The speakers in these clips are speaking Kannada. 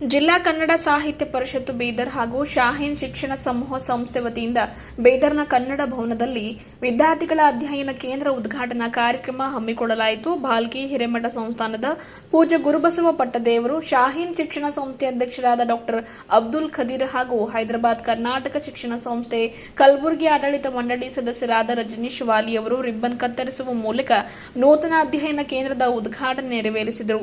ಜಿಲ್ಲಾ ಕನ್ನಡ ಸಾಹಿತ್ಯ ಪರಿಷತ್ತು ಬೀದರ್ ಹಾಗೂ ಶಾಹೀನ್ ಶಿಕ್ಷಣ ಸಮೂಹ ಸಂಸ್ಥೆ ವತಿಯಿಂದ ಬೀದರ್ನ ಕನ್ನಡ ಭವನದಲ್ಲಿ ವಿದ್ಯಾರ್ಥಿಗಳ ಅಧ್ಯಯನ ಕೇಂದ್ರ ಉದ್ಘಾಟನಾ ಕಾರ್ಯಕ್ರಮ ಹಮ್ಮಿಕೊಳ್ಳಲಾಯಿತು. ಭಾಲ್ಕಿ ಹಿರೇಮಠ ಸಂಸ್ಥಾನದ ಪೂಜ್ಯ ಗುರುಬಸವ ಪಟ್ಟದೇವರು, ಶಾಹೀನ್ ಶಿಕ್ಷಣ ಸಂಸ್ಥೆ ಅಧ್ಯಕ್ಷರಾದ ಡಾಕ್ಟರ್ ಅಬ್ದುಲ್ ಖದೀರ್ ಹಾಗೂ ಹೈದರಾಬಾದ್ ಕರ್ನಾಟಕ ಶಿಕ್ಷಣ ಸಂಸ್ಥೆ ಕಲಬುರಗಿ ಆಡಳಿತ ಮಂಡಳಿ ಸದಸ್ಯರಾದ ರಜನೀಶ್ ವಾಲಿ ಅವರು ರಿಬ್ಬನ್ ಕತ್ತರಿಸುವ ಮೂಲಕ ನೂತನ ಅಧ್ಯಯನ ಕೇಂದ್ರದ ಉದ್ಘಾಟನೆ ನೆರವೇರಿಸಿದರು.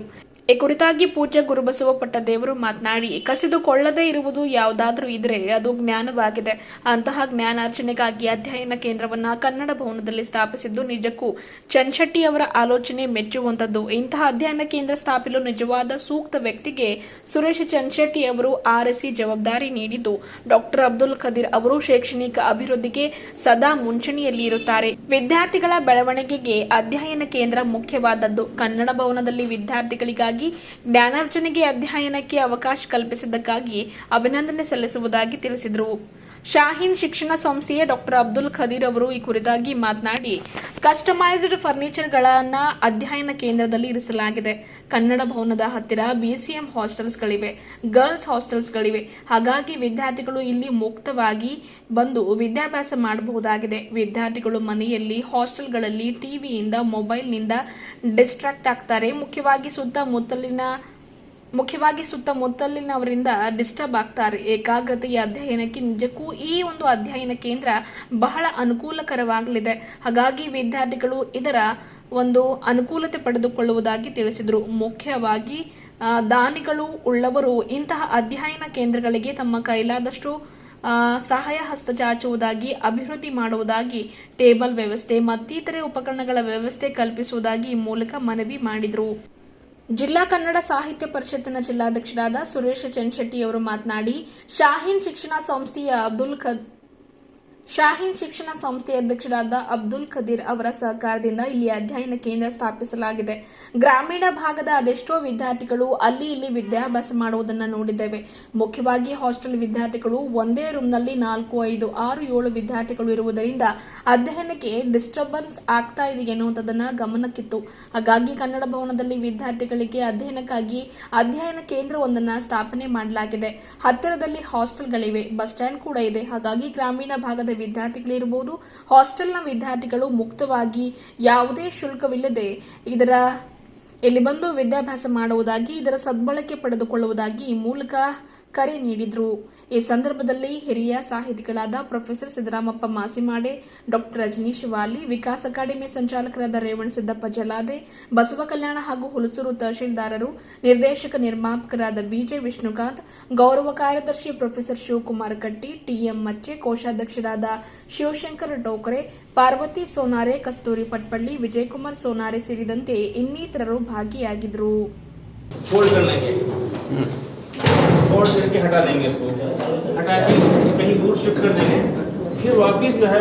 ಈ ಕುರಿತಾಗಿ ಪೂಜ್ಯ ಗುರುಬಸವ ಪಟ್ಟದೇವರು ಮಾತನಾಡಿ, ಕಸಿದುಕೊಳ್ಳದೇ ಇರುವುದು ಯಾವುದಾದ್ರೂ ಇದ್ರೆ ಅದು ಜ್ಞಾನವಾಗಿದೆ. ಅಂತಹ ಜ್ಞಾನಾರ್ಜನೆಗಾಗಿ ಅಧ್ಯಯನ ಕೇಂದ್ರವನ್ನ ಕನ್ನಡ ಭವನದಲ್ಲಿ ಸ್ಥಾಪಿಸಿದ್ದು ನಿಜಕ್ಕೂ ಚನ್ಶೆಟ್ಟಿ ಅವರ ಆಲೋಚನೆ ಮೆಚ್ಚುವಂತದ್ದು ಇಂತಹ ಅಧ್ಯಯನ ಕೇಂದ್ರ ಸ್ಥಾಪಿಸಲು ನಿಜವಾದ ಸೂಕ್ತ ವ್ಯಕ್ತಿಗೆ ಸುರೇಶ್ ಚನ್ಶೆಟ್ಟಿ ಅವರು ಆರಿಸಿ ಜವಾಬ್ದಾರಿ ನೀಡಿದ್ದು. ಡಾಕ್ಟರ್ ಅಬ್ದುಲ್ ಖದೀರ್ ಅವರು ಶೈಕ್ಷಣಿಕ ಅಭಿವೃದ್ಧಿಗೆ ಸದಾ ಮುಂಚೂಣಿಯಲ್ಲಿ ಇರುತ್ತಾರೆ. ವಿದ್ಯಾರ್ಥಿಗಳ ಬೆಳವಣಿಗೆಗೆ ಅಧ್ಯಯನ ಕೇಂದ್ರ ಮುಖ್ಯವಾದದ್ದು. ಕನ್ನಡ ಭವನದಲ್ಲಿ ವಿದ್ಯಾರ್ಥಿಗಳಿಗಾಗಿ ಜ್ಞಾನಾರ್ಜನೆಗೆ ಅಧ್ಯಯನಕ್ಕೆ ಅವಕಾಶ ಕಲ್ಪಿಸಿದ್ದಕ್ಕಾಗಿ ಅಭಿನಂದನೆ ಸಲ್ಲಿಸುವುದಾಗಿ ತಿಳಿಸಿದರು. ಶಾಹೀನ್ ಶಿಕ್ಷಣ ಸಂಸ್ಥೆಯ ಡಾಕ್ಟರ್ ಅಬ್ದುಲ್ ಖದೀರ್ ಅವರು ಈ ಕುರಿತಾಗಿ ಮಾತನಾಡಿ, ಕಸ್ಟಮೈಸ್ಡ್ ಫರ್ನಿಚರ್ಗಳನ್ನು ಅಧ್ಯಯನ ಕೇಂದ್ರದಲ್ಲಿ ಇರಿಸಲಾಗಿದೆ. ಕನ್ನಡ ಭವನದ ಹತ್ತಿರ ಬಿಸಿಎಂ ಹಾಸ್ಟೆಲ್ಸ್ಗಳಿವೆ, ಗರ್ಲ್ಸ್ ಹಾಸ್ಟೆಲ್ಸ್ಗಳಿವೆ. ಹಾಗಾಗಿ ವಿದ್ಯಾರ್ಥಿಗಳು ಇಲ್ಲಿ ಮುಕ್ತವಾಗಿ ಬಂದು ವಿದ್ಯಾಭ್ಯಾಸ ಮಾಡಬಹುದಾಗಿದೆ. ವಿದ್ಯಾರ್ಥಿಗಳು ಮನೆಯಲ್ಲಿ ಹಾಸ್ಟೆಲ್ಗಳಲ್ಲಿ ಟಿವಿಯಿಂದ, ಮೊಬೈಲ್ನಿಂದ ಡಿಸ್ಟ್ರಾಕ್ಟ್ ಆಗ್ತಾರೆ. ಮುಖ್ಯವಾಗಿ ಸುತ್ತಮುತ್ತಲಿನ ಮುಖ್ಯವಾಗಿ ಸುತ್ತಮುತ್ತಲಿನವರಿಂದ ಡಿಸ್ಟರ್ಬ್ ಆಗ್ತಾರೆ. ಏಕಾಗ್ರತೆಯ ಅಧ್ಯಯನಕ್ಕೆ ನಿಜಕ್ಕೂ ಈ ಒಂದು ಅಧ್ಯಯನ ಕೇಂದ್ರ ಬಹಳ ಅನುಕೂಲಕರವಾಗಲಿದೆ. ಹಾಗಾಗಿ ವಿದ್ಯಾರ್ಥಿಗಳು ಇದರ ಒಂದು ಅನುಕೂಲತೆ ಪಡೆದುಕೊಳ್ಳುವುದಾಗಿ ತಿಳಿಸಿದರು. ಮುಖ್ಯವಾಗಿ ದಾನಿಗಳು ಉಳ್ಳವರು ಇಂತಹ ಅಧ್ಯಯನ ಕೇಂದ್ರಗಳಿಗೆ ತಮ್ಮ ಕೈಲಾದಷ್ಟು ಸಹಾಯ ಹಸ್ತ ಚಾಚುವುದಾಗಿ, ಅಭಿವೃದ್ಧಿ ಮಾಡುವುದಾಗಿ, ಟೇಬಲ್ ವ್ಯವಸ್ಥೆ ಮತ್ತಿತರೆ ಉಪಕರಣಗಳ ವ್ಯವಸ್ಥೆ ಕಲ್ಪಿಸುವುದಾಗಿ ಮೂಲಕ ಮನವಿ ಮಾಡಿದರು. ಜಿಲ್ಲಾ ಕನ್ನಡ ಸಾಹಿತ್ಯ ಪರಿಷತ್ತಿನ ಜಿಲ್ಲಾಧ್ಯಕ್ಷರಾದ ಸುರೇಶ್ ಚನ್ಶೆಟ್ಟಿ ಅವರು ಮಾತನಾಡಿ ಶಾಹೀನ್ ಶಿಕ್ಷಣ ಸಂಸ್ಥೆಯ ಅಬ್ದುಲ್ ಖದ್ ಶಾಹೀನ್ ಶಿಕ್ಷಣ ಸಂಸ್ಥೆಯ ಅಧ್ಯಕ್ಷರಾದ ಅಬ್ದುಲ್ ಖದೀರ್ ಅವರ ಸಹಕಾರದಿಂದ ಇಲ್ಲಿ ಅಧ್ಯಯನ ಕೇಂದ್ರ ಸ್ಥಾಪಿಸಲಾಗಿದೆ. ಗ್ರಾಮೀಣ ಭಾಗದ ಅದೆಷ್ಟೋ ವಿದ್ಯಾರ್ಥಿಗಳು ಅಲ್ಲಿ ಇಲ್ಲಿ ವಿದ್ಯಾಭ್ಯಾಸ ಮಾಡುವುದನ್ನು ನೋಡಿದ್ದೇವೆ. ಮುಖ್ಯವಾಗಿ ಹಾಸ್ಟೆಲ್ ವಿದ್ಯಾರ್ಥಿಗಳು ಒಂದೇ ರೂಮ್ನಲ್ಲಿ ನಾಲ್ಕು, ಐದು, ಆರು, ಏಳು ವಿದ್ಯಾರ್ಥಿಗಳು ಇರುವುದರಿಂದ ಅಧ್ಯಯನಕ್ಕೆ ಡಿಸ್ಟರ್ಬೆನ್ಸ್ ಆಗ್ತಾ ಇದೆ ಎನ್ನುವುದನ್ನು ಗಮನಕ್ಕಿತ್ತು. ಹಾಗಾಗಿ ಕನ್ನಡ ಭವನದಲ್ಲಿ ವಿದ್ಯಾರ್ಥಿಗಳಿಗೆ ಅಧ್ಯಯನಕ್ಕಾಗಿ ಅಧ್ಯಯನ ಕೇಂದ್ರವೊಂದನ್ನು ಸ್ಥಾಪನೆ ಮಾಡಲಾಗಿದೆ. ಹತ್ತಿರದಲ್ಲಿ ಹಾಸ್ಟೆಲ್ಗಳಿವೆ. ಬಸ್ ಸ್ಟ್ಯಾಂಡ್ ಕೂಡ ಇದೆ. ಹಾಗಾಗಿ ಗ್ರಾಮೀಣ ಭಾಗದ ವಿದ್ಯಾರ್ಥಿಗಳಿರಬಹುದು ಹಾಸ್ಟೆಲ್ನ ವಿದ್ಯಾರ್ಥಿಗಳು ಮುಕ್ತವಾಗಿ ಯಾವುದೇ ಶುಲ್ಕವಿಲ್ಲದೆ ಇದರ ಇಲ್ಲಿ ಬಂದು ವಿದ್ಯಾಭ್ಯಾಸ ಮಾಡುವುದಾಗಿ, ಇದರ ಸದ್ಬಳಕೆ ಪಡೆದುಕೊಳ್ಳುವುದಾಗಿ ಈ ಮೂಲಕ ಕರೆ ನೀಡಿದರು. ಈ ಸಂದರ್ಭದಲ್ಲಿ ಹಿರಿಯ ಸಾಹಿತಿಗಳಾದ professor Siddaramappa Masimade doctor Rajneesh Wali Vikas academy ಸಂಚಾಲಕರಾದ Revana Siddappa Jalade Basava ಕಲ್ಯಾಣ ಹಾಗೂ ಹುಲಸೂರು ತಹಶೀಲ್ದಾರರು ನಿರ್ದೇಶಕ ನಿರ್ಮಾಪಕರಾದ ಬಿಜೆ ವಿಷ್ಣುಕಾಂತ್ ಗೌರವ ಕಾರ್ಯದರ್ಶಿ ಪ್ರೊಫೆಸರ್ ಶಿವಕುಮಾರ್ ಕಟ್ಟಿ ಟಿಎಂ ಮಚ್ಚೆ ಕೋಶಾಧ್ಯಕ್ಷರಾದ ಶಿವಶಂಕರ್ ಟೋಕರೆ ಪಾರ್ವತಿ ಸೋನಾರೆ ಕಸ್ತೂರಿ ಪಟ್ಪಳ್ಳಿ ವಿಜಯಕುಮಾರ್ ಸೋನಾರೆ ಸೇರಿದಂತೆ ಇನ್ನಿತರರು ಭಾಗಿಯಾಗಿದ್ದರು मोड़ करके हटा देंगे इसको। हटा के कहीं दूर शिफ्ट कर देंगे। फिर वापिस जो है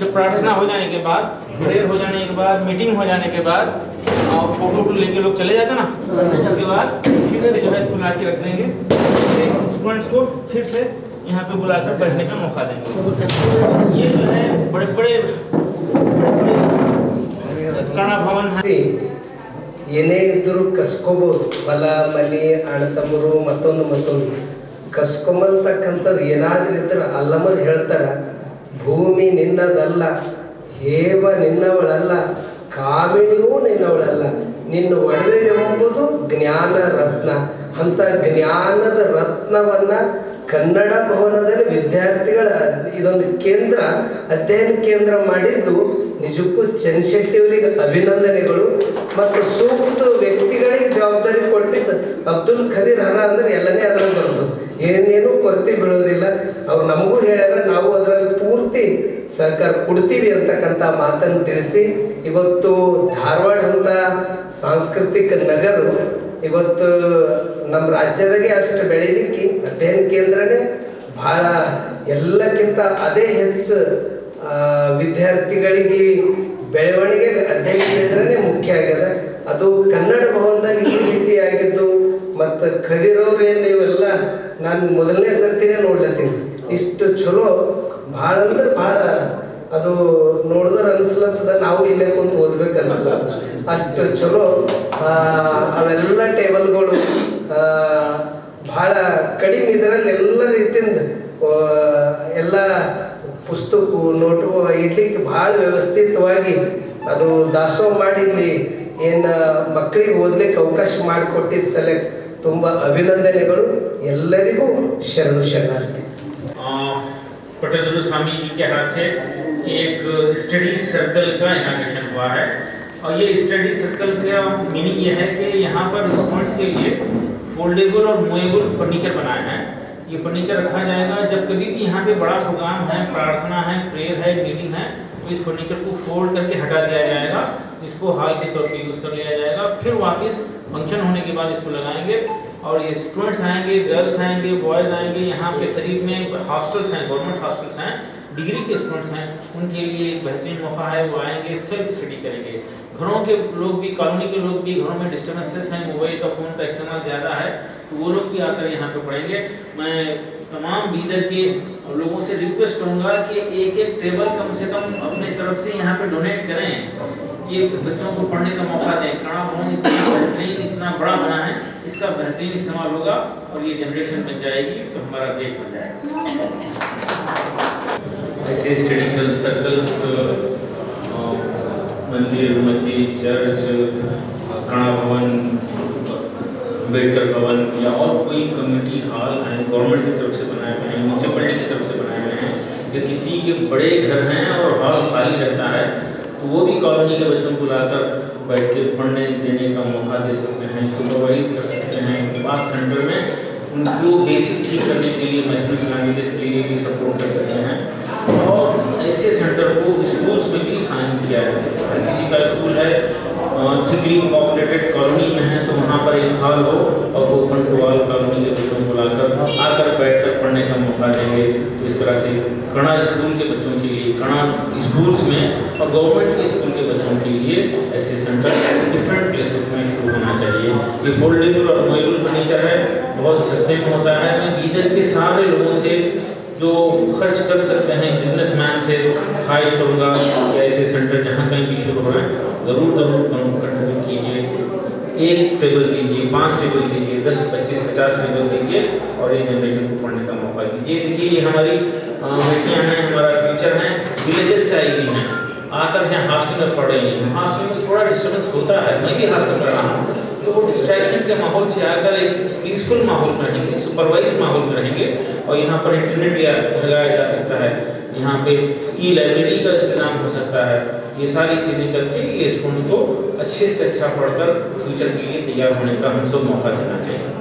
जब प्रार्थना हो जाने के बाद प्रेयर हो जाने के बाद मीटिंग हो जाने के बाद और फ़ोटो वोटो लेके लोग चले जाते ना उसके बाद फिर से जो है इसको ला के रख देंगे। स्टूडेंट्स को फिर से यहाँ पे बुलाकर बैठने का मौका देंगे। ये जो है बड़े बड़े, बड़े, बड़े, बड़े भवन है। ಏನೇ ಇದ್ದರೂ ಕಸ್ಕೋಬೋದು. ಹೊಲ, ಮನೆ, ಅಣ್ಣ ತಮ್ಮರು, ಮತ್ತೊಂದು ಮತ್ತೊಂದು. ಕಸ್ಕೊಂಬಂತಕ್ಕಂಥದ್ದು ಏನಾದ್ರೂ ಇದ್ರೆ ಅಲ್ಲಮರು ಹೇಳ್ತಾರ, ಭೂಮಿ ನಿನ್ನದಲ್ಲ ಹೇವ ನಿನ್ನವಳಲ್ಲ, ಕಾಮಿಣಿಯೂ ನಿನ್ನವಳಲ್ಲ. ನಿನ್ನ ಒಡವೆ ಎಂಬುದು ಜ್ಞಾನ ರತ್ನ. ಅಂತ ಜ್ಞಾನದ ರತ್ನವನ್ನ ಕನ್ನಡ ಭವನದಲ್ಲಿ ವಿದ್ಯಾರ್ಥಿಗಳ ಇದೊಂದು ಕೇಂದ್ರ, ಅಧ್ಯಯನ ಕೇಂದ್ರ ಮಾಡಿದ್ದು ನಿಜಕ್ಕೂ ಚನ್ಶೆಟ್ಟಿಯವರಿಗೆ ಅಭಿನಂದನೆಗಳು. ಮತ್ತು ಸೂಕ್ತ ವ್ಯಕ್ತಿಗಳಿಗೆ ಜವಾಬ್ದಾರಿ ಕೊಟ್ಟಿದ್ದು ಅಬ್ದುಲ್ ಖದೀರ್ ಹರ ಅಂದ್ರೆ ಎಲ್ಲನೇ ಅದರಲ್ಲಿ ಬರ್ತದೆ ಏನೇನು ಕೊರತೆ ಬೀಳೋದಿಲ್ಲ. ಅವ್ರು ನಮಗೂ ಹೇಳ್ಯಾರ, ನಾವು ಅದರಲ್ಲಿ ಪೂರ್ತಿ ಸರ್ಕಾರ ಕೊಡ್ತೀವಿ ಅಂತಕ್ಕಂಥ ಮಾತನ್ನು ತಿಳಿಸಿ, ಇವತ್ತು ಧಾರವಾಡ ಅಂತ ಸಾಂಸ್ಕೃತಿಕ ನಗರ, ಇವತ್ತು ನಮ್ಮ ರಾಜ್ಯದಾಗೆ ಅಷ್ಟು ಬೆಳೀಲಿಕ್ಕೆ ಅಧ್ಯಯನ ಕೇಂದ್ರನೇ ಭಾಳ ಎಲ್ಲಕ್ಕಿಂತ ಅದೇ ಹೆಚ್ಚು ವಿದ್ಯಾರ್ಥಿಗಳಿಗೆ ಬೆಳವಣಿಗೆ ಅಧ್ಯಯನ ಮುಖ್ಯ ಆಗ್ಯದ. ಅದು ಕನ್ನಡ ಭವನದಲ್ಲಿ ಈ ರೀತಿ ಆಗಿದ್ದು, ಮತ್ತು ಕದಿರೋರೇನು ಇವೆಲ್ಲ ನಾನು ಮೊದಲನೇ ಸರ್ತಿನೇ ನೋಡ್ಲತ್ತೀನಿ. ಇಷ್ಟು ಚಲೋ, ಭಾಳ ಅಂದ್ರೆ ಭಾಳ. ಅದು ನೋಡಿದ್ರೆ ಅನಿಸ್ಲತ್ತದ, ನಾವು ಇಲ್ಲೇ ಕುಂತು ಓದ್ಬೇಕು ಅನ್ಸಲ್ಲ ಅಷ್ಟು ಚಲೋ. ಅವೆಲ್ಲ ಟೇಬಲ್ಗಳು ಭಾಳ ಕಡಿಮೆ ಇದರಲ್ಲಿ ಎಲ್ಲ ರೀತಿಯಿಂದ ಎಲ್ಲ ಪುಸ್ತಕ ನೋಟು ಇಡ್ಲಿಕ್ಕೆ ಭಾಳ ವ್ಯವಸ್ಥಿತವಾಗಿ ಅದು ದಾಸೋಹ ಮಾಡಿ ಇಲ್ಲಿ ಏನು ಮಕ್ಕಳಿಗೆ ಓದ್ಲಿಕ್ಕೆ ಅವಕಾಶ ಮಾಡಿಕೊಟ್ಟಿದ್ದ ಸಲಕ್ ತುಂಬ ಅಭಿನಂದನೆಗಳು ಎಲ್ಲರಿಗೂ ಶರಣು ಶರಣಾರ್ಥಿ पटेल स्वामी जी के हाथ से एक स्टडी सर्कल का इनाग्रेशन हुआ है और ये स्टडी सर्कल का मीनिंग ये है कि यहाँ पर स्टूडेंट्स के लिए फोल्डेबल और मूवेबल फर्नीचर बनाए हैं ये फर्नीचर रखा जाएगा। जब कभी भी यहाँ पे बड़ा प्रोग्राम है, प्रार्थना है प्रेयर है मीटिंग है तो इस फर्नीचर को फोल्ड करके हटा दिया जाएगा। इसको हाल के तौर पे यूज़ कर लिया जाएगा। फिर वापस फ़ंक्शन होने के बाद इसको लगाएँगे। और ये स्टूडेंट्स आएँगे गर्ल्स आएँगे बॉयज़ आएँगे, यहाँ पे करीब में हॉस्टल्स हैं गवर्नमेंट हॉस्टल्स हैं। डिग्री के स्टूडेंट्स हैं, उनके लिए एक बेहतरीन मौका है, वो आएँगे सेल्फ स्टडी करेंगे। घरों के लोग भी कॉलोनी के लोग भी घरों में डिस्टर्बेंसेस हैं मोबाइल का फ़ोन का इस्तेमाल ज़्यादा है तो वो लोग भी आकर यहाँ पे पढ़ेंगे। मैं तमाम बीदर के लोगों से रिक्वेस्ट करूँगा कि एक एक टेबल कम से कम अपने तरफ़ से यहाँ पे डोनेट करें। ये बच्चों को पढ़ने का मौका दें। कड़ा भवन इतना बेहतरीन इतना बड़ा बना है इसका बेहतरीन इस्तेमाल होगा और ये जनरेशन बन जाएगी तो हमारा देश बन जाएगा। ऐसे स्टडी सर्कल्स मंदिर मस्जिद चर्च कणा भवन अंबेडकर भवन या और कोई कम्युनिटी हॉल हैं गवर्नमेंट की तरफ़ से बनाए गए हैं म्यूनसिपलिटी की तरफ़ से बनाए गए हैं, या किसी के बड़े घर हैं और हॉल खाली रहता है तो वो भी कॉलोनी के बच्चों को लाकर बैठ के पढ़ने, देने का मौका दे सकते हैं सुपरवाइज कर सकते हैं पास सेंटर में उनको बेसिक ठीक करने के लिए मैथमेटिक्स लैंग्वेजेस के लिए भी सपोर्ट कर सकते हैं। और ऐसे सेंटर को स्कूल्स में भी किया जा सकता है। किसी का स्कूल है थिकली पॉपुलेटेड कॉलोनी में है तो वहाँ पर एक हॉल हो और ओपन टू ऑल कॉलोनी के बच्चों को लाकर आकर बैठकर पढ़ने का मौका देंगे। तो इस तरह से कणा स्कूल के बच्चों के लिए, कणा स्कूल्स में और गवर्नमेंट के स्कूल के बच्चों के लिए ऐसे सेंटर डिफरेंट प्लेसेस में शुरू होना चाहिए। ये फोल्डेबल और मूवेबल फर्नीचर है, बहुत सस्ते में होता है। मैं बीदर के सारे लोगों से जो खर्च कर सकते हैं बिजनेसमैन से ख्वाहिश करूँगा कि ऐसे सेंटर जहाँ कहीं भी शुरू हो रहे हैं, ज़रूर ज़रूर कंट्रीब्यूट कीजिए। एक टेबल दीजिए, पाँच टेबल दीजिए, दस, पच्चीस, पचास टेबल दीजिए और ये जनरेशन को पढ़ने का मौका दीजिए। देखिए, ये हमारी बेटियाँ हैं, हमारा फ्यूचर हैं विलेजेस से आई हुई हैं, आकर यहाँ हॉस्टल में पढ़ रही हैं। हॉस्टल में थोड़ा डिस्टर्बेंस होता है, मैं भी हॉस्टल में रहा हूँ। तो वो डिस्ट्रैक्शन के माहौल से आकर एक पीसफुल माहौल में रहेंगे सुपरवाइज माहौल में रहेंगे और यहाँ पर इंटरनेट लिया लगाया जा सकता है यहाँ पे ई लाइब्रेरी का इंतजाम हो सकता है ये सारी चीज़ें करके ये स्टूडेंट्स को अच्छे से अच्छा पढ़कर फ्यूचर के लिए तैयार होने का हम सब मौका देना चाहिए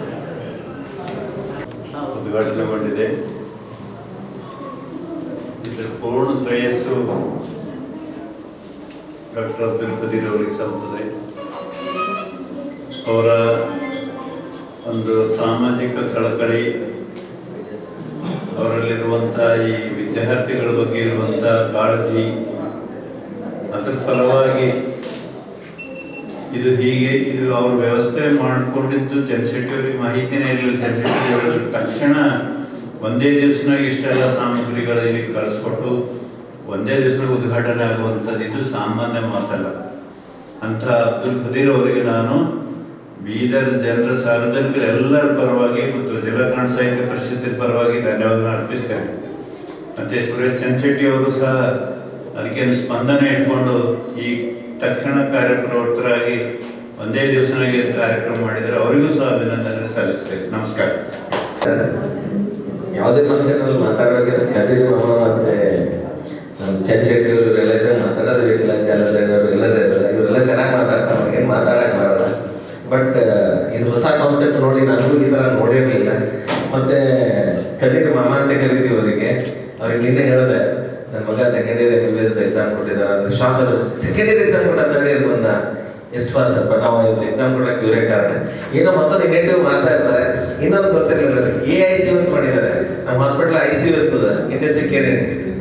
ಉದ್ಘಾಟನೆಗೊಂಡಿದೆ ಇದರ ಪೂರ್ಣ ಶ್ರೇಯಸ್ಸು ಡಾಕ್ಟರ್ ಅಬ್ದುಲ್ ಖದೀರ್ ಅವರಿಗೆ ಸಲ್ತದೆ ಅವರ ಒಂದು ಸಾಮಾಜಿಕ ಕಳಕಳಿ ಅವರಲ್ಲಿರುವಂಥ ಈ ವಿದ್ಯಾರ್ಥಿಗಳ ಬಗ್ಗೆ ಇರುವಂಥ ಕಾಳಜಿ, ಅದರ ಫಲವಾಗಿ ಇದು ಹೀಗೆ, ಇದು ಅವರು ವ್ಯವಸ್ಥೆ ಮಾಡಿಕೊಂಡಿದ್ದು ಜನಸೆಟ್ಟಿಯವರಿಗೆ ಮಾಹಿತಿನೇ ಇರಲಿಲ್ಲ ಹೇಳಿದ್ರು. ತಕ್ಷಣ ಒಂದೇ ದಿವಸನಾಗ ಇಷ್ಟೆಲ್ಲ ಸಾಮಗ್ರಿಗಳಲ್ಲಿ ಕಳಿಸ್ಕೊಟ್ಟು ಒಂದೇ ದಿವಸ ಉದ್ಘಾಟನೆ ಆಗುವಂಥದ್ದು. ಇದು ಸಾಮಾನ್ಯ ಮಾತಲ್ಲ. ಅಂತ ಅಬ್ದುಲ್ ಖದೀರ್ ಅವರಿಗೆ ನಾನು ಬೀದರ್ ಜನರ ಸಾರ್ವಜನಿಕರು ಎಲ್ಲರ ಪರವಾಗಿ ಮತ್ತು ಜಿಲ್ಲಾ ಕನ್ನಡ ಸಾಹಿತ್ಯ ಪರಿಷತ್ತಿನ ಪರವಾಗಿ ಧನ್ಯವಾದ ಅರ್ಪಿಸ್ತೇನೆ. ಮತ್ತೆ ಸುರೇಶ್ ಚಂದ್ಶೆಟ್ಟಿ ಅವರು ಸಹ ಅದಕ್ಕೆ ಸ್ಪಂದನೆ ಇಟ್ಕೊಂಡು ಈ ತಕ್ಷಣ ಕಾರ್ಯಪ್ರವೃತ್ತರಾಗಿ ಒಂದೇ ದಿವಸನಾಗಿ ಕಾರ್ಯಕ್ರಮ ಮಾಡಿದರೆ ಅವರಿಗೂ ಸಹ ಅಭಿನಂದನೆ ಸಲ್ಲಿಸ್ತೇನೆ. ನಮಸ್ಕಾರ. ಯಾವುದೇ ಫಂಕ್ಷನ್ ಮಾತಾಡ್ಬೇಕಾದ್ರೆ ಕದೀರ್ ಮಾಮ ಮತ್ತೆ ನಮ್ಮ ಚಂದ್ ಶೆಟ್ಟಿ ಅವರು ಇವರೆಲ್ಲ ಇದ್ರೆ ಮಾತಾಡೋದು ಬೇಕಿಲ್ಲ ಜಲಧರ್ ಅವರು ಎಲ್ಲರೂ ಇದ್ದಾರೆ ಇವರೆಲ್ಲ ಚೆನ್ನಾಗಿ ಮಾತಾಡ್ತಾರೆ ಅವ್ರಿಗೇನು ಮಾತಾಡಕ್ಕೆ ಬರಲ್ಲ ಬಟ್ ಇದು ಹೊಸ ಕಾನ್ಸೆಪ್ಟ್ ನೋಡಿ ನನಗೂ ಈ ಥರ ನೋಡಿರಲಿಲ್ಲ ಮತ್ತೆ ಕದೀರ್ ಮಾಮ ಅಂತ ಕರಿತೀವಿ ಅವರಿಗೆ ಅವ್ರಿಗೆ ನಿನ್ನೆ ಹೇಳಿದೆ ನನ್ನ ಮಗ second year M B S exam ಕೊಟ್ಟಿದ್ದಾರೆ ಅಂದ್ರೆ ಶಾಕ್ ಅದು ಸೆಕೆಂಡ್ ಇಯರ್ ಎಕ್ಸಾಮ್ ಕೊಟ್ಟ ಥರ್ಡ್ ಇಯರ್ ಬಂದ ಎಷ್ಟು ಫಾಸ್ಟ್ ಬಟ್ ನಾವು ಇವತ್ತು ಎಕ್ಸಾಮ್ ಕೊಡಕ್ಕೆ ಇವರೇ ಕಾರಣ ಏನೋ ಹೊಸದು ನೆಗೆಟಿವ್ ಮಾಡ್ತಾ ಇರ್ತಾರೆ. ಇನ್ನೊಂದು ಗೊತ್ತಿರಲಿಲ್ಲ ಎ ಐ ಸಿ ಯು ಮಾಡಿದ್ದಾರೆ. ನಮ್ಮ ಹಾಸ್ಪಿಟಲ್ ಐ ಸಿ ಯು ಇರ್ತದೆ. ಇಂಟೆನ್ಸಿವ್ ಕೇರ್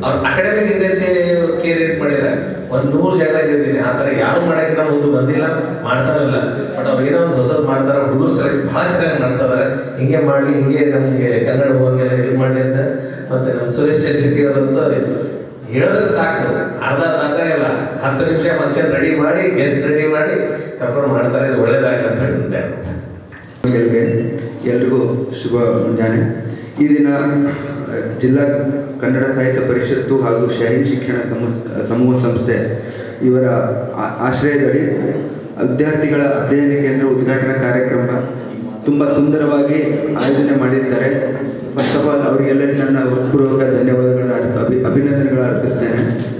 ಅವ್ರು ಅಕಾಡೆಮಿಕ್ ಇಂಟೆನ್ಸಿವ್ ಕೇರ್ ಯೂನಿಟ್ ಮಾಡಿದ್ದಾರೆ ಒಂದು ನೂರು ಜಾಗ ಇದ್ದೀನಿ ಆ ಥರ ಯಾರು ಮಾಡಕ್ಕೆ ನಾವು ಮುಂದೆ ಬಂದಿಲ್ಲ, ಮಾಡ್ತಾನೂ ಇಲ್ಲ. ಬಟ್ ಅವ್ರು ಏನೋ ಒಂದು ಹೊಸದು ಮಾಡ್ತಾರೆ. ಹುಡುಗರು ಸೆಲೆಕ್ಟ್ ಭಾಳ ಚೆನ್ನಾಗಿ ಮಾಡ್ತಾ ಹಿಂಗೆ ಮಾಡಲಿ, ಹಿಂಗೆ ನಮಗೆ ಕನ್ನಡ ಹೋಗಂಗೆಲ್ಲ ಇದು ಮಾಡಲಿ ಅಂತ. ಮತ್ತೆ ನಮ್ಮ ಸುರೇಶ್ ಶೆಟ್ಟಿ ಅವರಂತೂ ಹೇಳಿದ್ರೆ ಸಾಕು. ಅರ್ಧ ತಾಸಾಗಲ್ಲ ಹತ್ತು ನಿಮಿಷ ಮಂಚ ರೆಡಿ ಮಾಡಿ ಗೆಸ್ಟ್ ರೆಡಿ ಮಾಡಿ ಕರ್ಕೊಂಡು ಮಾಡ್ತಾರೆ. ಇದು ಒಳ್ಳೇದಾಗಿ ಅಂತ ಹೇಳಿ ಅಂತ ಎಲ್ರಿಗೂ ಶುಭ ಮುಂಜಾನೆ. ಈ ದಿನ ಜಿಲ್ಲಾ ಕನ್ನಡ ಸಾಹಿತ್ಯ ಪರಿಷತ್ತು ಹಾಗೂ ಶಾಹಿ ಶಿಕ್ಷಣ ಸಮೂಹ ಸಂಸ್ಥೆ ಇವರ ಆಶ್ರಯದಲ್ಲಿ ವಿದ್ಯಾರ್ಥಿಗಳ ಅಧ್ಯಯನ ಕೇಂದ್ರ ಉದ್ಘಾಟನಾ ಕಾರ್ಯಕ್ರಮ ತುಂಬ ಸುಂದರವಾಗಿ ಆಯೋಜನೆ ಮಾಡಿದ್ದಾರೆ. ಫಸ್ಟ್ ಆಫ್ ಆಲ್ ಅವರಿಗೆಲ್ಲರಿಗೂ ನನ್ನ ಹೃತ್ಪೂರ್ವಕ ಧನ್ಯವಾದಗಳನ್ನ ಅಭಿ ಅಭಿನಂದನೆಗಳು ಅರ್ಪಿಸ್ತೇನೆ.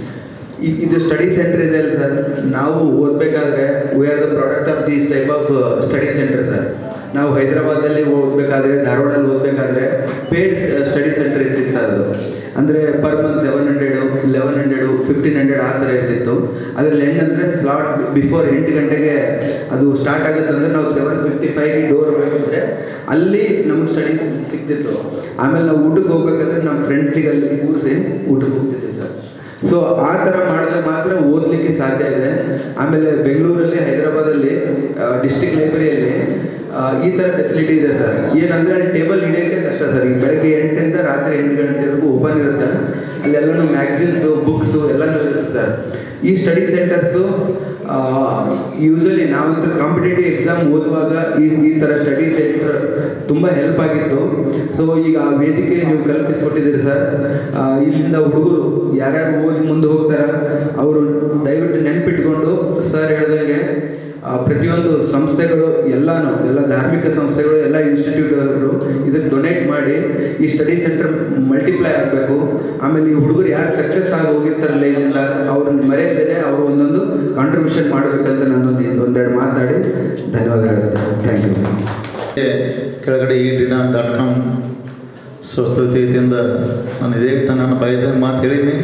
ಈ- ಇದು ಸ್ಟಡಿ ಸೆಂಟರ್ ಇದೆ ಅಲ್ಲ ಸರ್? ನಾವು ಓದಬೇಕಾದ್ರೆ we are the product of these type of study center sir ನಾವು ಹೈದರಾಬಾದಲ್ಲಿ ಓದಬೇಕಾದ್ರೆ, ಧಾರವಾಡಲ್ಲಿ ಓದಬೇಕಾದ್ರೆ ಪೇಡ್ ಸ್ಟಡಿ ಸೆಂಟರ್ ಇರ್ತಿತ್ತು ಸರ್ ಅದು. ಅಂದರೆ per month seven hundred eleven hundred fifteen hundred ಆ ಥರ ಇರ್ತಿತ್ತು. ಅದರಲ್ಲಿ ಹೆಂಗಂದರೆ ಸ್ಲಾಟ್ ಬಿಫೋರ್ ಎಂಟು ಗಂಟೆಗೆ ಅದು ಸ್ಟಾರ್ಟ್ ಆಗುತ್ತೆ ಅಂದರೆ ನಾವು ಸೆವೆನ್ ಫಿಫ್ಟಿ ಫೈವ್ಗೆ ಡೋರ್ ಹೋಗಿದ್ರೆ ಅಲ್ಲಿ ನಮಗೆ ಸ್ಟಡಿ ಸಿಗ್ತಿತ್ತು. ಆಮೇಲೆ ನಾವು ಊಟಕ್ಕೆ ಹೋಗ್ಬೇಕಂದ್ರೆ ನಮ್ಮ ಫ್ರೆಂಡ್ಸಿಗೆ ಅಲ್ಲಿ ಕೂರಿಸಿ ಊಟಕ್ಕೆ ಹೋಗ್ತಿದ್ವಿ ಸರ್. ಸೊ ಆ ಥರ ಮಾಡಿದ್ರೆ ಮಾತ್ರ ಓದಲಿಕ್ಕೆ ಸಾಧ್ಯ ಇದೆ. ಆಮೇಲೆ ಬೆಂಗಳೂರಲ್ಲಿ ಹೈದರಾಬಾದಲ್ಲಿ ಡಿಸ್ಟಿಕ್ ಲೈಬ್ರರಿಯಲ್ಲಿ ಈ ಥರ ಫೆಸಿಲಿಟಿ ಇದೆ ಸರ್. ಏನಂದರೆ ಅಲ್ಲಿ ಟೇಬಲ್ ಹಿಡಿಯೋಕ್ಕೆ ಕಷ್ಟ ಸರ್. ಈಗ ಬೆಳಗ್ಗೆ ಎಂಟರಿಂದ ರಾತ್ರಿ ಎಂಟು ಗಂಟೆವರೆಗೂ ಓಪನ್ ಇರುತ್ತೆ. ಅಲ್ಲೆಲ್ಲನೂ ಮ್ಯಾಗ್ಝಿನ್ಸು ಬುಕ್ಸು ಎಲ್ಲನೂ ಇರುತ್ತೆ ಸರ್. ಈ ಸ್ಟಡಿ ಸೆಂಟರ್ಸು ಯೂಶಲಿ ನಾವಂತೂ ಕಾಂಪಿಟೇಟಿವ್ ಎಕ್ಸಾಮ್ ಓದುವಾಗ ಈ ಈ ಥರ ಸ್ಟಡಿ ಸೆಂಟರ್ ತುಂಬ ಹೆಲ್ಪ್ ಆಗಿತ್ತು. ಸೊ ಈಗ ಆ ವೇದಿಕೆ ನೀವು ಕಲ್ಪಿಸ್ಕೊಟ್ಟಿದ್ದೀರಿ ಸರ್. ಇಲ್ಲಿಂದ ಹುಡುಗರು ಯಾರ್ಯಾರು ಓದಿ ಮುಂದೆ ಹೋಗ್ತಾರ, ಅವರು ದಯವಿಟ್ಟು ನೆನಪಿಟ್ಕೊಂಡು ಸರ್ ಹೇಳ್ದಂಗೆ ಪ್ರತಿಯೊಂದು ಸಂಸ್ಥೆಗಳು ಎಲ್ಲಾನು, ಎಲ್ಲ ಧಾರ್ಮಿಕ ಸಂಸ್ಥೆಗಳು, ಎಲ್ಲ ಇನ್ಸ್ಟಿಟ್ಯೂಟ್ಗಳು ಇದಕ್ಕೆ ಡೊನೇಟ್ ಮಾಡಿ ಈ ಸ್ಟಡಿ ಸೆಂಟರ್ ಮಲ್ಟಿಪ್ಲೈ ಆಗಬೇಕು. ಆಮೇಲೆ ಈ ಹುಡುಗರು ಯಾರು ಸಕ್ಸಸ್ ಆಗಿ ಹೋಗಿರ್ತಾರಲ್ಲ ಏನಿಲ್ಲ ಅವ್ರನ್ನ ಮರೆಯದೇ ಅವರು ಒಂದೊಂದು ಕಾಂಟ್ರಿಬ್ಯೂಷನ್ ಮಾಡಬೇಕಂತ ನಾನೊಂದು ಒಂದೆರಡು ಮಾತಾಡಿ ಧನ್ಯವಾದಗಳು ಥ್ಯಾಂಕ್ ಯು ಕೆಳಗಡೆ ಈ ಡಿನ ಡಾಟ್ ಕಾಮ್ ಸ್ವಸ್ಥತೆಯಿಂದ ನಾನು ಇದೇ ತನ್ನ ನಾನು ಬಾಯಿದ ಮಾತು ಹೇಳಿದ್ನಿ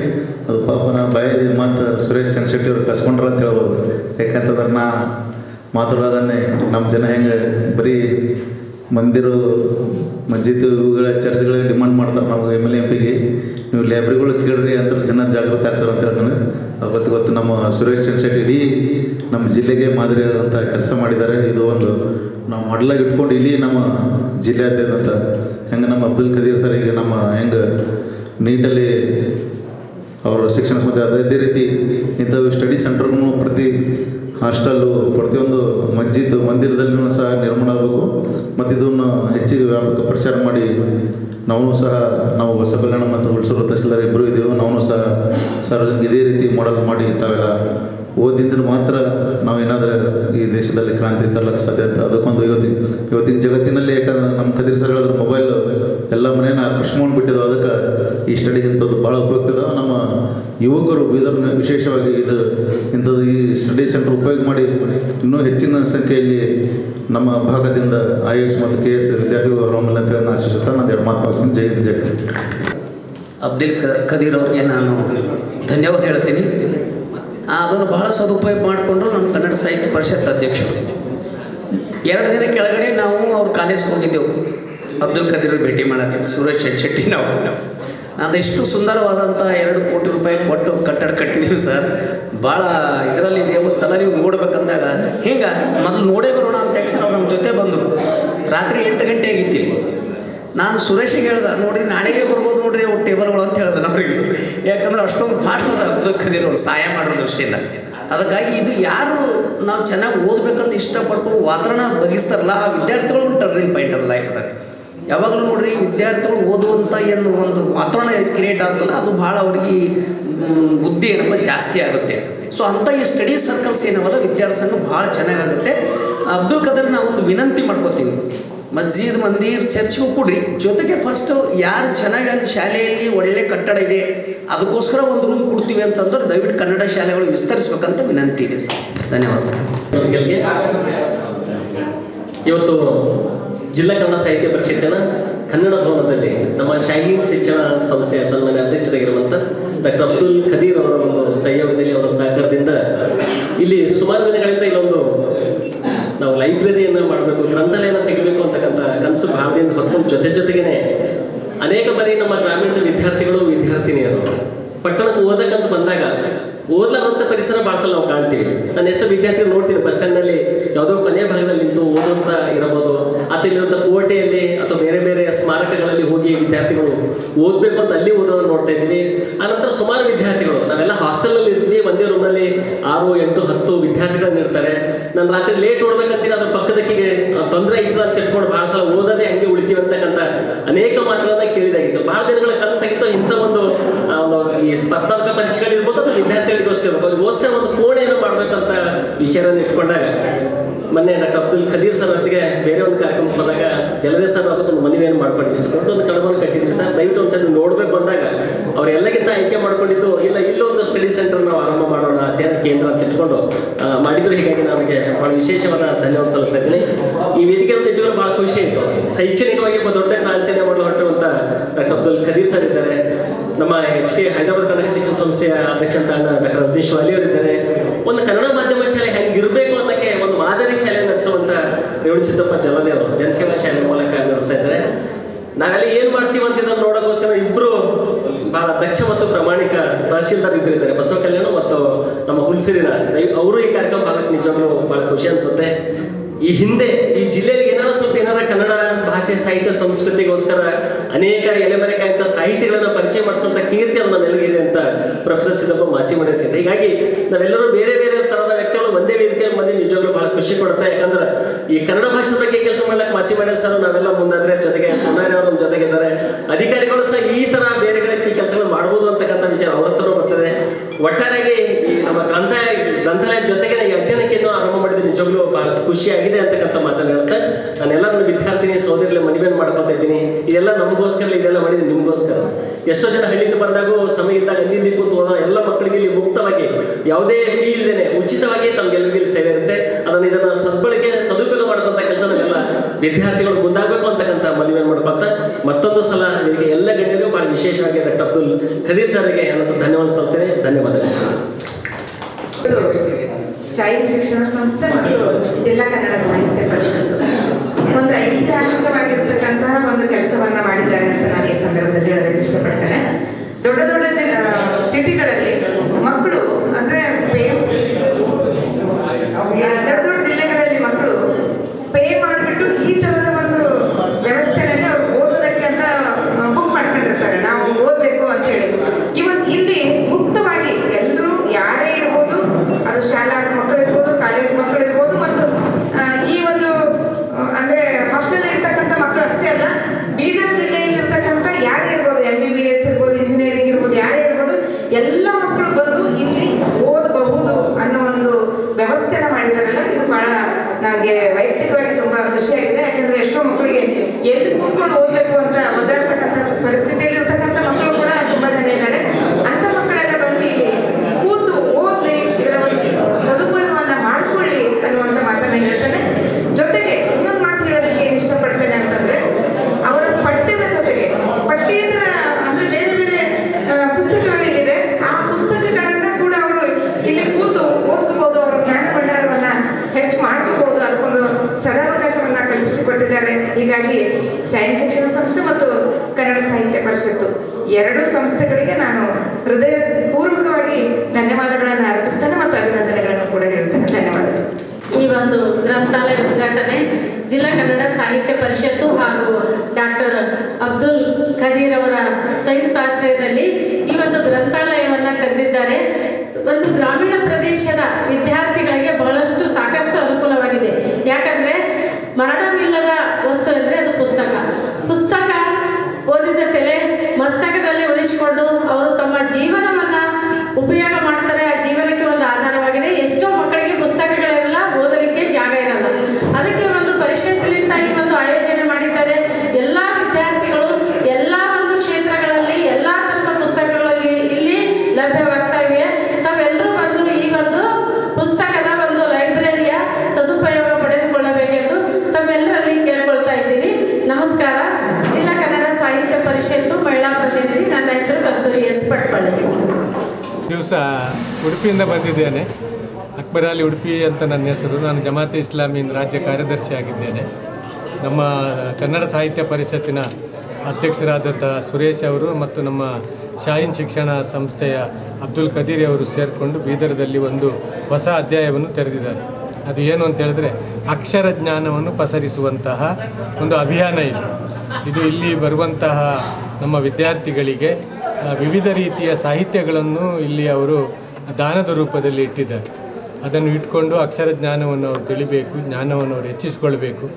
ಅದು ಪಾಪ ನಾನು ಬಾಯಿದ ಮಾತು ಸುರೇಶ್ ಚಂದ್ರಶೆಟ್ಟಿ ಅವರು ಕಸ್ಕೊಂಡ್ರ ಅಂತ ಹೇಳ್ಬೋದು. ಯಾಕಂತಂದ್ರೆ ನಾ ಮಾತಾಡುವಾಗನೇ ನಮ್ಮ ಜನ ಹೆಂಗೆ ಬರೀ ಮಂದಿರು, ಮಸ್ಜಿದ್ ಇವುಗಳ ಚರ್ಚ್ಗಳಿಗೆ ಡಿಮಾಂಡ್ ಮಾಡ್ತಾರೆ. ನಾವು ಎಂ ಎಲ್ ಎಂ ಪಿಗೆ ನೀವು ಲೈಬ್ರರಿಗಳು ಕೇಳ್ರಿ ಅಂತ ಜನ ಜಾಗೃತಿ ಆಗ್ತಾರೆ ಅಂತ ಹೇಳ್ತಾನೆ. ಅವತ್ತು ಗೊತ್ತು ನಮ್ಮ ಸುರೇಶ್ ಚಂದ್ರ ಶೆಟ್ಟಿ ಇಡೀ ನಮ್ಮ ಜಿಲ್ಲೆಗೆ ಮಾದರಿಯಾದಂಥ ಕೆಲಸ ಮಾಡಿದ್ದಾರೆ. ಇದು ಒಂದು ನಾವು ಮಾಡಲಾಗಿ ಇಟ್ಕೊಂಡು ಇಲ್ಲಿ ನಮ್ಮ ಜಿಲ್ಲೆಯಾದ್ಯಂತ ಹೆಂಗೆ ನಮ್ಮ ಅಬ್ದುಲ್ ಖದೀರ್ ಸರ್ ಈಗ ನಮ್ಮ ಹೆಂಗೆ ನೀಟಲ್ಲಿ ಅವರು ಶಿಕ್ಷಣ ಸಂಸ್ಥೆ ಅದೇ ರೀತಿ ಇಂಥವು ಸ್ಟಡಿ ಸೆಂಟರ್ಗೂ ಪ್ರತಿ ಹಾಸ್ಟೆಲ್ಲು ಪ್ರತಿಯೊಂದು ಮಸ್ಜಿದ್ ಮಂದಿರದಲ್ಲಿಯೂ ಸಹ ನಿರ್ಮಾಣ ಆಗಬೇಕು. ಮತ್ತು ಇದನ್ನು ಹೆಚ್ಚಿಗೆ ವ್ಯಾಪಕ ಪ್ರಚಾರ ಮಾಡಿ ನಾವು ಸಹ ನಾವು ಹೊಸ ಕಲ್ಯಾಣ ಮತ್ತು ಹುಣಸೂರು ತಹಸೀಲ್ದಾರ್ ಇಬ್ಬರು ಇದ್ದೀವಿ ನಾವು ಸಹ ಸಾರ್ವಜನಿಕ ಇದೇ ರೀತಿ ಮಾಡಲ್ ಮಾಡಿ ತಾವೆಲ್ಲ ಓದಿದ್ರೆ ಮಾತ್ರ ನಾವೇನಾದರೂ ಈ ದೇಶದಲ್ಲಿ ಕ್ರಾಂತಿ ತರಲಿಕ್ಕೆ ಸಾಧ್ಯ ಅಂತ ಅದಕ್ಕೊಂದು ಇವತ್ತಿನ ಇವತ್ತಿನ ಜಗತ್ತಿನಲ್ಲಿ ಯಾಕಂದ್ರೆ ನಮ್ಮ ಕದಿರ್ ಸರ್ ಹೇಳಿದ್ರೆ, ಮೊಬೈಲ್ ಎಲ್ಲ ಮನೇನ ಆಕರ್ಷಿಸ್ಕೊಂಡು ಬಿಟ್ಟಿದ್ದು ಅದಕ್ಕೆ ಈ ಸ್ಟಡಿ ಇಂಥದ್ದು ಭಾಳ ಉಪಯುಕ್ತ ಇದಾವೆ. ನಮ್ಮ ಯುವಕರು ಬೀದರ್ನ ವಿಶೇಷವಾಗಿ ಇದು ಇಂಥದ್ದು ಈ ಸ್ಟಡಿ ಸೆಂಟರ್ ಉಪಯೋಗ ಮಾಡಿ ಇನ್ನೂ ಹೆಚ್ಚಿನ ಸಂಖ್ಯೆಯಲ್ಲಿ ನಮ್ಮ ಭಾಗದಿಂದ ಐ ಎಸ್ ಮತ್ತು ಕೆ ಎಸ್ ವಿದ್ಯಾರ್ಥಿಗಳು ಹೊರಮಲ್ಲ ಅಂತ ಆಶಿಸುತ್ತಾ ನಾನು ಎರಡು ಮಾತು ಮಾಡ್ತೀನಿ ಜೈ ಜೈ ಅಬ್ದುಲ್ ಕ ಖದೀರ್ ಅವ್ರಿಗೆ ನಾನು ಧನ್ಯವಾದ ಹೇಳ್ತೀನಿ. ಅದನ್ನು ಬಹಳ ಸದುಪಯೋಗ ಮಾಡಿಕೊಂಡು ನಮ್ಮ ಕನ್ನಡ ಸಾಹಿತ್ಯ ಪರಿಷತ್ ಅಧ್ಯಕ್ಷರು. ಎರಡು ದಿನ ಕೆಳಗಡೆ ನಾವು ಅವ್ರ ಕಾಲೇಜ್ಗೆ ಹೋಗಿದ್ದೆವು. ಅಬ್ದುಲ್ ಖದೀರ್ ಭೇಟಿ ಮಾಡೋಕ್ಕೆ ಸುರೇಶ್ ಶೆಟ್ಟಿ ನಾವು. ಅದೆಷ್ಟು ಸುಂದರವಾದಂಥ ಎರಡು ಕೋಟಿ ರೂಪಾಯಿ ಕೊಟ್ಟು ಕಟ್ಟಡ ಕಟ್ಟಿದ್ದೀವಿ ಸರ್. ಭಾಳ ಇದರಲ್ಲಿ ಇದೆ ಒಂದು ಸಲ ನೀವು ನೋಡ್ಬೇಕಂದಾಗ, ಹಿಂಗೆ, ಮೊದಲು ನೋಡೇ ಬರೋಣ ಅಂತ ತಕ್ಷಣ ನಮ್ಮ ಜೊತೆ ಬಂದರು. ರಾತ್ರಿ ಎಂಟು ಗಂಟೆ ಆಗಿತ್ತು ನಾನು ಸುರೇಶಿಗೆ ಹೇಳ್ದೆ, ನೋಡ್ರಿ, ನಾಳೆಗೆ ಬರ್ಬೋದು ನೋಡ್ರಿ, ಅವ್ರು ಟೇಬಲ್ಗಳು ಅಂತ ಹೇಳ್ದೆ ಅವ್ರಿಗೆ ಯಾಕಂದ್ರೆ ಅಷ್ಟೊಂದು ಫಾಸ್ಟ್ ಅದ ಅಬ್ದುಲ್ ಖದೀರ್ ಅವ್ರು ಸಹಾಯ ಮಾಡೋ ದೃಷ್ಟಿಯಿಂದ. ಅದಕ್ಕಾಗಿ ಇದು ಯಾರು ನಾವು ಚೆನ್ನಾಗಿ ಓದ್ಬೇಕಂತ ಇಷ್ಟಪಟ್ಟು ವಾತಾವರಣ ಬಗಿಸ್ತಾರಲ್ಲ ಆ ವಿದ್ಯಾರ್ಥಿಗಳು ಟರ್ನಿಂಗ್ ಪಾಯಿಂಟ್ ಅದ ಲೈಫ್ದಾಗ ಯಾವಾಗಲೂ ನೋಡ್ರಿ ವಿದ್ಯಾರ್ಥಿಗಳು ಓದುವಂಥ ಏನು ಒಂದು ವಾತಾವರಣ ಕ್ರಿಯೇಟ್ ಆಗ್ತಲ್ಲ ಅದು ಭಾಳ ಅವ್ರಿಗೆ ಬುದ್ಧಿ ಏನಪ್ಪ ಜಾಸ್ತಿ ಆಗುತ್ತೆ. ಸೊ ಅಂಥ ಈ ಸ್ಟಡಿ ಸರ್ಕಲ್ಸ್ ಏನವಲ್ಲ, ವಿದ್ಯಾರ್ಥಿ ಸಂಘ ಭಾಳ ಚೆನ್ನಾಗಾಗುತ್ತೆ. ಅಬ್ದುಲ್ ಕದರ್ ನಾವು ಒಂದು ವಿನಂತಿ ಮಾಡ್ಕೋತೀವಿ ಮಸ್ಜಿದ್, ಮಂದಿರ್ ಚರ್ಚ್ಗೂ ಕೊಡ್ರಿ, ಜೊತೆಗೆ ಫಸ್ಟ್ ಯಾರು ಚೆನ್ನಾಗಿ ಅಲ್ಲಿ ಶಾಲೆಯಲ್ಲಿ ಒಳ್ಳೆ ಕಟ್ಟಡ ಇದೆ, ಅದಕ್ಕೋಸ್ಕರ ಒಂದು ರೂಮ್ ಕೊಡ್ತೀವಿ ಅಂತಂದ್ರೆ ದಯವಿಟ್ಟು ಕನ್ನಡ ಶಾಲೆಗಳು ವಿಸ್ತರಿಸ್ಬೇಕಂತ ವಿನಂತಿ ಇದೆ ಸರ್. ಧನ್ಯವಾದ ಇವತ್ತು ಜಿಲ್ಲಾ ಕನ್ನಡ ಸಾಹಿತ್ಯ ಪರಿಷತ್ತಿನ ಕನ್ನಡ ಭವನದಲ್ಲಿ ನಮ್ಮ ಶಾಹೀನ್ ಶಿಕ್ಷಣ ಸಂಸ್ಥೆಯ ಸನ್ಮಾನ್ಯ ಅಧ್ಯಕ್ಷರಾಗಿರುವಂಥ ಡಾಕ್ಟರ್ ಅಬ್ದುಲ್ ಖದೀರ್ ಅವರ ಒಂದು ಸಹಯೋಗದಲ್ಲಿ ಅವರ ಸಹಕಾರದಿಂದ ಇಲ್ಲಿ ಸುಮಾರು ದಿನಗಳಿಂದ ಇಲ್ಲೊಂದು ನಾವು ಲೈಬ್ರರಿಯನ್ನು ಮಾಡಬೇಕು, ಗ್ರಂಥಾಲಯನ ತೆಗಿಬೇಕು ಅಂತಕ್ಕಂಥ ಕನಸು ದಿನ ಹೊತ್ಕೊಂಡು ಜೊತೆ ಜೊತೆಗೇನೆ ಅನೇಕ ಬಾರಿ ನಮ್ಮ ಗ್ರಾಮೀಣದ ವಿದ್ಯಾರ್ಥಿಗಳು, ವಿದ್ಯಾರ್ಥಿನಿಯರು ಪಟ್ಟಣಕ್ಕೆ ಓದಕ್ಕಂತ ಬಂದಾಗ ಓದ್ಲಾರಂಥ ಪರಿಸರ ಸಲ ನಾವು ಕಾಣ್ತೀವಿ. ನಾನು ಎಷ್ಟೋ ವಿದ್ಯಾರ್ಥಿಗಳು ನೋಡ್ತೀನಿ, ಬಸ್ ಸ್ಟ್ಯಾಂಡ್ನಲ್ಲಿ ಯಾವುದೋ ಕೊನೆಯ ಭಾಗದಲ್ಲಿ ನಿಂತು ಓದುವಂತ ಇರಬಹುದು ಅಥವಾ ಇಲ್ಲಿರುವಂಥ ಕೋಟೆಯಲ್ಲಿ ಅಥವಾ ಬೇರೆ ಬೇರೆ ಸ್ಮಾರಕಗಳಲ್ಲಿ ಹೋಗಿ ವಿದ್ಯಾರ್ಥಿಗಳು ಓದ್ಬೇಕು ಅಂತ ಅಲ್ಲಿ ಓದೋದನ್ನ ನೋಡ್ತಾ ಇದ್ದೀನಿ ಆನಂತರ ಸುಮಾರು ವಿದ್ಯಾರ್ಥಿಗಳು, ನಾವೆಲ್ಲ ಹಾಸ್ಟೆಲಲ್ಲಿ ಇರ್ತೀವಿ, ಒಂದೇ ರೂಮಲ್ಲಿ ಆರು, ಎಂಟು, ಹತ್ತು ವಿದ್ಯಾರ್ಥಿಗಳನ್ನ ಇರ್ತಾರೆ ನಾನು ರಾತ್ರಿ ಲೇಟ್ ಓಡ್ಬೇಕಂತೀನಿ, ಅದ್ರ ಪಕ್ಕದಕ್ಕೆ ತೊಂದರೆ ಇತ್ತು ಅಂತ ಇಟ್ಕೊಂಡು ಭಾಳ ಸಲ ಓದದೆ ಹಂಗೆ ಉಳಿತೀವಿ ಅಂತಕ್ಕಂಥ ಅನೇಕ ಮಾತುಗಳನ್ನ ಕೇಳಿದಾಗಿತ್ತು. ಭಾಳ ದಿನಗಳ ಕನಸಾಗಿತ್ತು ಇಂಥ ಒಂದು ಈ ಸ್ಪರ್ಧಾತ್ಮಕ ಪರೀಕ್ಷೆಗಳಿರ್ಬೋದು ಅದು ವಿದ್ಯಾರ್ಥಿಗಳಿಗೋಸ್ಕರ ಅದಕ್ಕೋಸ್ಕರ ಒಂದು ಕೋಣೆಯನ್ನು ಮಾಡಬೇಕಂತ ವಿಚಾರನ ಇಟ್ಕೊಂಡಾಗ ಮೊನ್ನೆ ಡಾಕ್ಟರ್ ಅಬ್ದುಲ್ ಖದೀರ್ ಸರ್ ಅವರಿಗೆ ಬೇರೆ ಒಂದು ಕಾರ್ಯಕ್ರಮಕ್ಕೆ ಹೋದಾಗ ಜಲದೇ ಸರ್ ಅವ್ರ ಒಂದು ಮನವಿಯನ್ನು ಮಾಡ್ಕೊಂಡಿದ್ವಿ ಇಷ್ಟು ದೊಡ್ಡ ಒಂದು ಕಡಬನ್ನು ಕಟ್ಟಿದ್ವಿ ಸರ್. ದಯವಿಟ್ಟು ಒಂದ್ಸರಿ ನೋಡಬೇಕು ಅಂದಾಗ ಅವರೆಲ್ಲಗಿಂತ ಆಯ್ಕೆ ಮಾಡ್ಕೊಂಡಿದ್ದು, ಇಲ್ಲ ಇಲ್ಲೊಂದು ಸ್ಟಡಿ ಸೆಂಟರ್ ನಾವು ಆರಂಭ ಮಾಡೋಣ, ಅಧ್ಯಯನ ಕೇಂದ್ರ ಅಂತ ಇಟ್ಕೊಂಡು ಮಾಡಿದ್ರು. ಹೀಗಾಗಿ ನಮಗೆ ಬಹಳ ವಿಶೇಷವಾದ ಧನ್ಯವಾದ ಸಲ್ಲಿಸ್ತೀನಿ ಈ ವೇದಿಕೆ ನಿಜವಾಗ್ಲೂ ಬಹಳ ಖುಷಿ ಆಯಿತು. ಶೈಕ್ಷಣಿಕವಾಗಿ ಒಬ್ಬ ದೊಡ್ಡ ಕ್ರಾಂತಿಯನ್ನು ಮಾಡಲು ಹೊರಟಿರುವಂಥ ಡಾಕ್ಟರ್ ಅಬ್ದುಲ್ ಖದೀರ್ ಸರ್ ಇದ್ದಾರೆ. ನಮ್ಮ ಎಚ್ ಕೆ ಹೈದರಾಬಾದ್ ಕನ್ನಡ ಶಿಕ್ಷಣ ಸಂಸ್ಥೆಯ ಅಧ್ಯಕ್ಷ ಅಂತ ಡಾಕ್ಟರ್ ರಜನೀಶ್ ವಾಲಿ ಅವರಿದ್ದಾರೆ. ಒಂದು ಕನ್ನಡ ಮಾಧ್ಯಮ ಶಾಲೆ ಹೆಂಗಿರಬೇಕು ಒಂದು ಮಾದರಿ ಶಾಲೆ ನಡೆಸುವಂತ ರೇವಣ ಸಿದ್ದಪ್ಪ ಜಲದೇವರು ಜನಸೇವಾ ಶಾಲೆ ಮೂಲಕ ನಡೆಸ್ತಾ ಇದ್ದಾರೆ. ನಾವೆಲ್ಲ ಏನ್ ಮಾಡ್ತೀವಿ ಅಂತ ಇದನ್ನು ನೋಡೋಕ್ಕೋಸ್ಕರ ಇಬ್ರು ಬಹಳ ದಕ್ಷ ಮತ್ತು ಪ್ರಾಮಾಣಿಕ ತಹಶೀಲ್ದಾರ್ ಇಬ್ಬರು ಇದ್ದಾರೆ. ಬಸವ ಕಲ್ಯಾಣ ಮತ್ತು ನಮ್ಮ ಹುಲ್ಸಿರಿನ ಅವರು ಈ ಕಾರ್ಯಕ್ರಮ ಭಾಗವಹಿಸಿ ನಿಜವಾಗ್ಲೂ ಬಹಳ ಖುಷಿ ಅನ್ಸುತ್ತೆ. ಈ ಹಿಂದೆ ಈ ಜಿಲ್ಲೆಯಲ್ಲಿ ಏನಾದ್ರು ಸ್ವಲ್ಪ ಏನಾರ ಕನ್ನಡ ಭಾಷೆ, ಸಾಹಿತ್ಯ, ಸಂಸ್ಕೃತಿಗೋಸ್ಕರ ಅನೇಕ ಎಲೆಮರೆಕಾಯಂತ ಸಾಹಿತಿಗಳನ್ನ ಪರಿಚಯ ಮಾಡಿಸುವಂತ ಕೀರ್ತಿ ಅದು ನಮ್ಮೆಲ್ಲಗಿದೆ ಅಂತ ಪ್ರೊಫೆಸರ್ ಸಿದ್ದಪ್ಪ ಮಾಸಿ ಮಾಡಿಸಿದೆ ಹೀಗಾಗಿ ನಾವೆಲ್ಲರೂ ಬೇರೆ ಬೇರೆ ತರದ ವ್ಯಕ್ತಿಗಳು ಒಂದೇ ವೇದಿಕೆಯಲ್ಲಿ ಬಂದು ನಿಜವಾಗ್ಲೂ ಬಹಳ ಖುಷಿ ಕೊಡುತ್ತೆ. ಯಾಕಂದ್ರೆ ಈ ಕನ್ನಡ ಭಾಷೆ ಬಗ್ಗೆ ಕೆಲಸ ಮಾಡ್ಲಿಕ್ಕೆ ಮಾಸಿ ಮಾಡಿ ಸರ್ ನಾವೆಲ್ಲ ಮುಂದಾದ್ರೆ ಜೊತೆಗೆ ಸುನಾರಿ ಅವರು ಜೊತೆಗೆ ಇದ್ದಾರೆ. ಅಧಿಕಾರಿಗಳು ಸಹ ಈ ತರ ಬೇರೆ ಕಡೆ ಈ ಕೆಲಸಗಳು ಮಾಡ್ಬೋದು ಅಂತಕ್ಕಂಥ ವಿಚಾರ ಅವರ ಬರ್ತದೆ. ಒಟ್ಟಾರೆಯಾಗಿ ನಮ್ಮ ಗ್ರಂಥಾಲಯ ಗ್ರಂಥಾಲಯ ಜೊತೆಗೆ ಅಧ್ಯಯನ ಆರಂಭ ಮಾಡಿದ. ನಿಜವಾಗ್ಲೂ ಬಹಳ ಖುಷಿಯಾಗಿದೆ ಅಂತಕ್ಕಂಥ ಮಾತನ್ನು ಹೇಳ್ತಾ ನಾನೆಲ್ಲ ನನ್ನ ವಿದ್ಯಾರ್ಥಿನಿ ಸೋದರಲ್ಲಿ ಮನವಿಯನ್ನು ಮಾಡ್ಕೊತಾ ಇದ್ದೀನಿ. ಇದೆಲ್ಲ ನಮಗೋಸ್ಕರ ಇದೆಲ್ಲ ಮಾಡಿದ್ದು ನಿಮಗೋಸ್ಕರ. ಎಷ್ಟೋ ಜನ ಹಳ್ಳಿಯಿಂದ ಬಂದಾಗೂ ಸಮಯ ಇದ್ದಾಗ ಅಲ್ಲಿ ಕೂತು ಎಲ್ಲ ಮಕ್ಕಳಿಗೆ ಇಲ್ಲಿ ಮುಕ್ತವಾಗಿ, ಯಾವುದೇ ಫೀ ಇಲ್ಲದೇನೆ ಉಚಿತವಾಗಿ ತಮಗೆಲ್ಲರಿಗೂ ಸೇವೆ ಇರುತ್ತೆ. ಅದನ್ನು ಇದನ್ನ ಸದ್ಬಳಕೆ, ಸದುಪಯೋಗ ಮಾಡ್ಕೊಂತ ಕೆಲಸ ನಾವೆಲ್ಲ ವಿದ್ಯಾರ್ಥಿಗಳು ಮುಂದಾಗಬೇಕು ಅಂತಕ್ಕಂಥ ಮನವಿಯನ್ನು ಮಾಡ್ಕೊಳ್ತಾ, ಮತ್ತೊಂದು ಸಲ ನಿಮಗೆ ಎಲ್ಲ ಗಣ್ಯರಿಗೂ ಬಹಳ ವಿಶೇಷವಾಗಿ ಡಾಕ್ಟರ್ ಅಬ್ದುಲ್ ಖದೀರ್ ಸರ್ಗೆ ಅನ್ನೋದು ಧನ್ಯವಾದ ಸಲ್ತೇನೆ ಧನ್ಯವಾದಗಳು. ಶಾಹಿ ಶಿಕ್ಷಣ ಸಂಸ್ಥೆ ಮತ್ತು ಜಿಲ್ಲಾ ಕನ್ನಡ ಸಾಹಿತ್ಯ ಪರಿಷತ್ತು. ಒಂದು ಐತಿಹಾಸಿಕವಾಗಿರ್ತಕ್ಕಂತಹ ಒಂದು ಕೆಲಸವನ್ನ ಮಾಡಿದ್ದಾರೆ ಅಂತ ನಾನು ಈ ಸಂದರ್ಭದಲ್ಲಿ ಹೇಳೋದಕ್ಕೆ ಇಷ್ಟಪಡ್ತೇನೆ. ದೊಡ್ಡ ದೊಡ್ಡ ಜನ, ಸಿಟಿಗಳಲ್ಲಿ ಮಕ್ಕಳು, ಅಂದ್ರೆ ದೊಡ್ಡ ದೊಡ್ಡ ಜಿಲ್ಲೆಗಳಲ್ಲಿ ಮಕ್ಕಳು ಪೇ ಮಾಡಿಬಿಟ್ಟು ಈ ತರದ മരണം ದಿವಸ ಉಡುಪಿಯಿಂದ ಬಂದಿದ್ದೇನೆ. ಅಕ್ಬರ್ ಅಲಿ ಉಡುಪಿ ಅಂತ ನನ್ನ ಹೆಸರು. ನಾನು ಜಮಾತೆ ಇಸ್ಲಾಮಿನ ರಾಜ್ಯ ಕಾರ್ಯದರ್ಶಿ ಆಗಿದ್ದೇನೆ. ನಮ್ಮ ಕನ್ನಡ ಸಾಹಿತ್ಯ ಪರಿಷತ್ತಿನ ಅಧ್ಯಕ್ಷರಾದಂಥ ಸುರೇಶ್ ಅವರು ಮತ್ತು ನಮ್ಮ ಶಾಹೀನ್ ಶಿಕ್ಷಣ ಸಂಸ್ಥೆಯ ಅಬ್ದುಲ್ ಕದೀರಿ ಅವರು ಸೇರಿಕೊಂಡು ಬೀದರದಲ್ಲಿ ಒಂದು ಹೊಸ ಅಧ್ಯಾಯವನ್ನು ತೆರೆದಿದ್ದಾರೆ. ಅದು ಏನು ಅಂತ ಹೇಳಿದ್ರೆ, ಅಕ್ಷರ ಜ್ಞಾನವನ್ನು ಪಸರಿಸುವಂತಹ ಒಂದು ಅಭಿಯಾನ ಇದು. ಇದು ಇಲ್ಲಿ ಬರುವಂತಹ ನಮ್ಮ ವಿದ್ಯಾರ್ಥಿಗಳಿಗೆ ವಿವಿಧ ರೀತಿಯ ಸಾಹಿತ್ಯಗಳನ್ನು ಇಲ್ಲಿ ಅವರು ದಾನದ ರೂಪದಲ್ಲಿ ಇಟ್ಟಿದ್ದಾರೆ. ಅದನ್ನು ಇಟ್ಕೊಂಡು ಅಕ್ಷರ ಜ್ಞಾನವನ್ನು ಅವರು ತಿಳಿಬೇಕು, ಜ್ಞಾನವನ್ನು ಅವರು ಹೆಚ್ಚಿಸಿಕೊಳ್ಬೇಕು.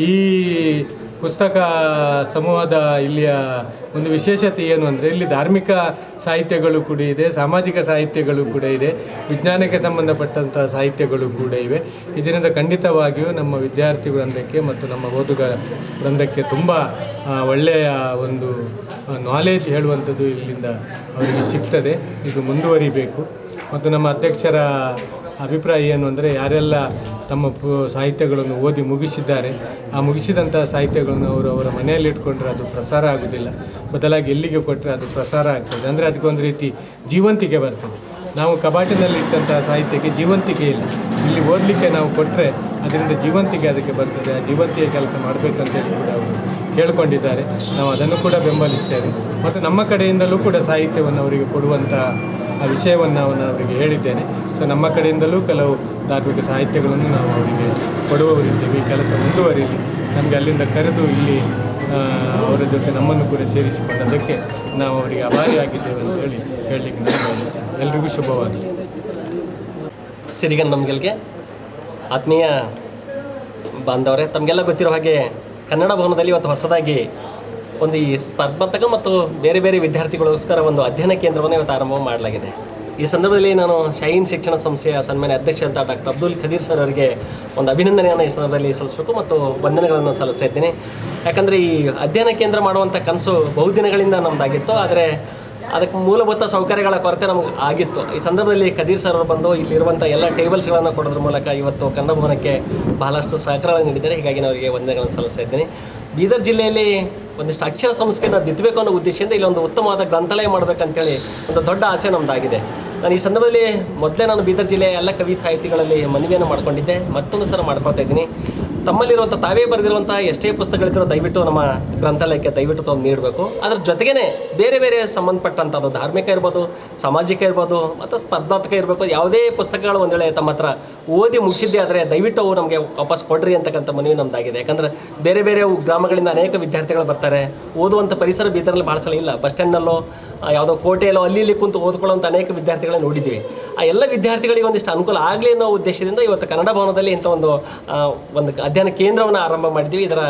ಈ ಪುಸ್ತಕ ಸಮೂಹದ ಇಲ್ಲಿಯ ಒಂದು ವಿಶೇಷತೆ ಏನು ಅಂದರೆ ಇಲ್ಲಿ ಧಾರ್ಮಿಕ ಸಾಹಿತ್ಯಗಳು ಕೂಡ ಇದೆ, ಸಾಮಾಜಿಕ ಸಾಹಿತ್ಯಗಳು ಕೂಡ ಇದೆ, ವಿಜ್ಞಾನಕ್ಕೆ ಸಂಬಂಧಪಟ್ಟಂಥ ಸಾಹಿತ್ಯಗಳು ಕೂಡ ಇವೆ. ಇದರಿಂದ ಖಂಡಿತವಾಗಿಯೂ ನಮ್ಮ ವಿದ್ಯಾರ್ಥಿ ವೃಂದಕ್ಕೆ ಮತ್ತು ನಮ್ಮ ಓದುಗ ವೃಂದಕ್ಕೆ ತುಂಬ ಒಳ್ಳೆಯ ಒಂದು ನಾಲೇಜ್ ಹೇಳುವಂಥದ್ದು ಇಲ್ಲಿಂದ ಅವರಿಗೆ ಸಿಗ್ತದೆ. ಇದು ಮುಂದುವರಿಬೇಕು. ಮತ್ತು ನಮ್ಮ ಅಧ್ಯಕ್ಷರ ಅಭಿಪ್ರಾಯ ಏನು ಅಂದರೆ ಯಾರೆಲ್ಲ ತಮ್ಮ ಸಾಹಿತ್ಯಗಳನ್ನು ಓದಿ ಮುಗಿಸಿದ್ದಾರೆ, ಆ ಮುಗಿಸಿದಂಥ ಸಾಹಿತ್ಯಗಳನ್ನು ಅವರು ಅವರ ಮನೆಯಲ್ಲಿ ಇಟ್ಕೊಂಡ್ರೆ ಅದು ಪ್ರಸಾರ ಆಗೋದಿಲ್ಲ. ಬದಲಾಗಿ ಎಲ್ಲಿಗೆ ಕೊಟ್ಟರೆ ಅದು ಪ್ರಸಾರ ಆಗ್ತದೆ. ಅಂದರೆ ಅದಕ್ಕೆ ಒಂದು ರೀತಿ ಜೀವಂತಿಕೆ ಬರ್ತದೆ. ನಾವು ಕಬಾಟಿನಲ್ಲಿ ಇಟ್ಟಂಥ ಸಾಹಿತ್ಯಕ್ಕೆ ಜೀವಂತಿಕೆ ಇಲ್ಲ. ಇಲ್ಲಿ ಓದಲಿಕ್ಕೆ ನಾವು ಕೊಟ್ಟರೆ ಅದರಿಂದ ಜೀವಂತಿಕೆ ಅದಕ್ಕೆ ಬರ್ತದೆ. ಆ ಜೀವಂತಿಕೆ ಕೆಲಸ ಮಾಡಬೇಕಂತೇಳಿ ಕೂಡ ಅವರು ಕೇಳ್ಕೊಂಡಿದ್ದಾರೆ. ನಾವು ಅದನ್ನು ಕೂಡ ಬೆಂಬಲಿಸ್ತೇವೆ. ಮತ್ತು ನಮ್ಮ ಕಡೆಯಿಂದಲೂ ಕೂಡ ಸಾಹಿತ್ಯವನ್ನು ಅವರಿಗೆ ಕೊಡುವಂಥ ಆ ವಿಷಯವನ್ನು ನಾವು ಅವರಿಗೆ ಹೇಳಿದ್ದೇನೆ. ಸೊ ನಮ್ಮ ಕಡೆಯಿಂದಲೂ ಕೆಲವು ಧಾರ್ಮಿಕ ಸಾಹಿತ್ಯಗಳನ್ನು ನಾವು ಅವರಿಗೆ ಕೊಡುವವರಿದ್ದೇವೆ. ಈ ಕೆಲಸ ಮುಂದುವರಿಲಿ. ನಮಗೆ ಅಲ್ಲಿಂದ ಕರೆದು ಇಲ್ಲಿ ಅವರ ಜೊತೆ ನಮ್ಮನ್ನು ಕೂಡ ಸೇರಿಸಿಕೊಂಡದಕ್ಕೆ ನಾವು ಅವರಿಗೆ ಅಭಾರಿಯಾಗಿದ್ದೇವೆ ಅಂತೇಳಿ ಹೇಳಲಿಕ್ಕೆ ನಾನು ಬಯಸ್ತೇನೆ. ಎಲ್ರಿಗೂ ಶುಭವಾಗಲಿ. ಸಿರಿಗನ್ ನಮಗೆಲ್ಗೆ, ಆತ್ಮೀಯ ಬಾಂಧವರೇ, ತಮಗೆಲ್ಲ ಗೊತ್ತಿರೋ ಹಾಗೆ ಕನ್ನಡ ಭವನದಲ್ಲಿ ಇವತ್ತು ಹೊಸದಾಗಿ ಒಂದು ಈ ಸ್ಪರ್ಧಾತ್ಮಕ ಮತ್ತು ಬೇರೆ ಬೇರೆ ವಿದ್ಯಾರ್ಥಿಗಳಿಗೋಸ್ಕರ ಒಂದು ಅಧ್ಯಯನ ಕೇಂದ್ರವನ್ನು ಇವತ್ತು ಆರಂಭ ಮಾಡಲಾಗಿದೆ. ಈ ಸಂದರ್ಭದಲ್ಲಿ ನಾನು ಶೈನ್ ಶಿಕ್ಷಣ ಸಂಸ್ಥೆಯ ಸನ್ಮಾನ್ಯ ಅಧ್ಯಕ್ಷ ಅಂತ ಡಾಕ್ಟರ್ ಅಬ್ದುಲ್ ಖದೀರ್ ಸರ್ ಅವರಿಗೆ ಒಂದು ಅಭಿನಂದನೆಯನ್ನು ಈ ಸಂದರ್ಭದಲ್ಲಿ ಸಲ್ಲಿಸಬೇಕು ಮತ್ತು ವಂದನೆಗಳನ್ನು ಸಲ್ಲಿಸ್ತಾ ಇದ್ದೀನಿ. ಯಾಕಂದರೆ ಈ ಅಧ್ಯಯನ ಕೇಂದ್ರ ಮಾಡುವಂಥ ಕನಸು ಬಹುದಿನಗಳಿಂದ ನಮ್ಮದಾಗಿತ್ತು ಆದರೆ ಅದಕ್ಕೆ ಮೂಲಭೂತ ಸೌಕರ್ಯಗಳ ಕೊರತೆ ನಮಗೆ ಆಗಿತ್ತು. ಈ ಸಂದರ್ಭದಲ್ಲಿ ಖದೀರ್ ಸರ್ ಅವರು ಬಂದು ಇಲ್ಲಿರುವಂಥ ಎಲ್ಲ ಟೇಬಲ್ಸ್ಗಳನ್ನು ಕೊಡೋದ್ರ ಮೂಲಕ ಇವತ್ತು ಕನ್ನಡ ಭವನಕ್ಕೆ ಬಹಳಷ್ಟು ಸಹಕಾರ ನೀಡಿದ್ದಾರೆ. ಹೀಗಾಗಿ ನಾನು ಅವರಿಗೆ ವಂದನೆಗಳನ್ನು ಸಲ್ಲಿಸ್ತಾ ಇದ್ದೀನಿ. ಬೀದರ್ ಜಿಲ್ಲೆಯಲ್ಲಿ ಒಂದಿಷ್ಟು ಅಕ್ಷರ ಸಂಸ್ಕೃತಿಯನ್ನು ಬಿತ್ತಬೇಕು ಅನ್ನೋ ಉದ್ದೇಶದಿಂದ ಇಲ್ಲಿ ಒಂದು ಉತ್ತಮವಾದ ಗ್ರಂಥಾಲಯ ಮಾಡಬೇಕಂತೇಳಿ ಒಂದು ದೊಡ್ಡ ಆಸೆ ನಮ್ಮದಾಗಿದೆ ನಾನು ಈ ಸಂದರ್ಭದಲ್ಲಿ ಮೊದಲೇ ನಾನು ಬೀದರ್ ಜಿಲ್ಲೆಯ ಎಲ್ಲ ಕವಿ ಸಾಹಿತಿಗಳಲ್ಲಿ ಮನವಿಯನ್ನು ಮಾಡ್ಕೊಂಡಿದ್ದೆ. ಮತ್ತೊಂದು ಸಲ ಮಾಡ್ಕೊಳ್ತಾ ಇದ್ದೀನಿ. ತಮ್ಮಲ್ಲಿರುವಂಥ ತಾವೇ ಬರೆದಿರುವಂಥ ಎಷ್ಟೇ ಪುಸ್ತಕಗಳಿದ್ದರೂ ದಯವಿಟ್ಟು ನಮ್ಮ ಗ್ರಂಥಾಲಯಕ್ಕೆ ದಯವಿಟ್ಟು ತಗೊಂಡು ನೀಡಬೇಕು. ಅದ್ರ ಜೊತೆಗೇ ಬೇರೆ ಬೇರೆ ಸಂಬಂಧಪಟ್ಟಂಥದ್ದು, ಧಾರ್ಮಿಕ ಇರ್ಬೋದು, ಸಾಮಾಜಿಕ ಇರ್ಬೋದು ಮತ್ತು ಸ್ಪರ್ಧಾತ್ಮಕ ಇರಬೇಕು, ಯಾವುದೇ ಪುಸ್ತಕಗಳು ಒಂದು ವೇಳೆ ತಮ್ಮ ಹತ್ರ ಓದಿ ಮುಗಿಸಿದ್ದೇ ಆದರೆ ದಯವಿಟ್ಟು ಅವು ನಮಗೆ ವಾಪಸ್ ಕೊಡ್ರಿ ಅಂತಕ್ಕಂಥ ಮನವಿ ನಮ್ಮದಾಗಿದೆ ಯಾಕಂದ್ರೆ ಬೇರೆ ಬೇರೆ ಗ್ರಾಮಗಳಿಂದ ಅನೇಕ ವಿದ್ಯಾರ್ಥಿಗಳು ಬರ್ತಾರೆ. ಓದುವಂಥ ಪರಿಸರ ಬೀದರಲ್ಲಿ ಭಾಳ ಸಲ ಇಲ್ಲ. ಬಸ್ ಸ್ಟ್ಯಾಂಡ್ನಲ್ಲೋ ಯಾವುದೋ ಕೋಟೆಯಲ್ಲೋ, ಅಲ್ಲಿ ಇಲ್ಲಿ ಕುಂತು ಓದ್ಕೊಳ್ಳೋಂಥ ಅನೇಕ ವಿದ್ಯಾರ್ಥಿಗಳನ್ನ ನೋಡಿದ್ದೀವಿ. ಆ ಎಲ್ಲ ವಿದ್ಯಾರ್ಥಿಗಳಿಗೆ ಒಂದಿಷ್ಟು ಅನುಕೂಲ ಆಗಲಿ ಅನ್ನೋ ಉದ್ದೇಶದಿಂದ ಇವತ್ತು ಕನ್ನಡ ಭವನದಲ್ಲಿ ಇಂಥ ಒಂದು ಒಂದು ಅಧ್ಯಯನ ಕೇಂದ್ರವನ್ನು ಆರಂಭ ಮಾಡಿದ್ದೀವಿ. ಇದರ